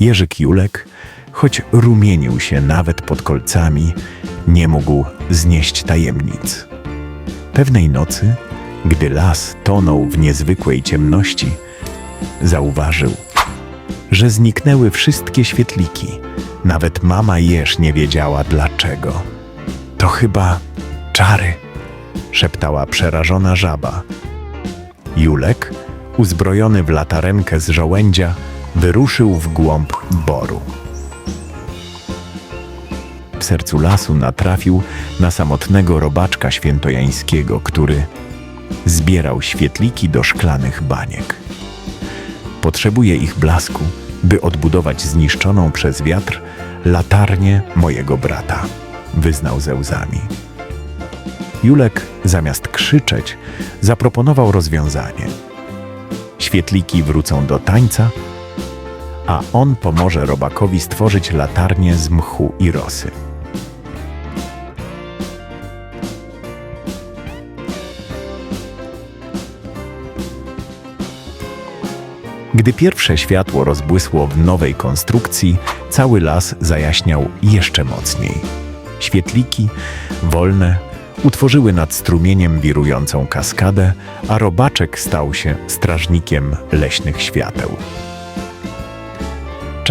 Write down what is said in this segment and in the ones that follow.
Jerzyk Julek, choć rumienił się nawet pod kolcami, nie mógł znieść tajemnic. Pewnej nocy, gdy las tonął w niezwykłej ciemności, zauważył, że zniknęły wszystkie świetliki. Nawet mama Jeż nie wiedziała dlaczego. To chyba czary, szeptała przerażona żaba. Julek, uzbrojony w latarenkę z żołędzia, wyruszył w głąb boru. W sercu lasu natrafił na samotnego robaczka świętojańskiego, który zbierał świetliki do szklanych baniek. Potrzebuję ich blasku, by odbudować zniszczoną przez wiatr latarnię mojego brata, wyznał ze łzami. Julek, zamiast krzyczeć, zaproponował rozwiązanie. Świetliki wrócą do tańca, a on pomoże robakowi stworzyć latarnię z mchu i rosy. Gdy pierwsze światło rozbłysło w nowej konstrukcji, cały las zajaśniał jeszcze mocniej. Świetliki, wolne, utworzyły nad strumieniem wirującą kaskadę, a robaczek stał się strażnikiem leśnych świateł.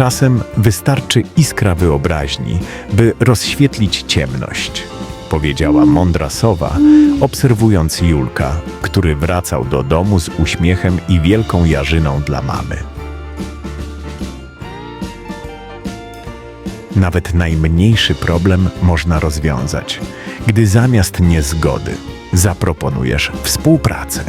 Czasem wystarczy iskra wyobraźni, by rozświetlić ciemność, powiedziała mądra sowa, obserwując Julka, który wracał do domu z uśmiechem i wielką jarzyną dla mamy. Nawet najmniejszy problem można rozwiązać, gdy zamiast niezgody zaproponujesz współpracę.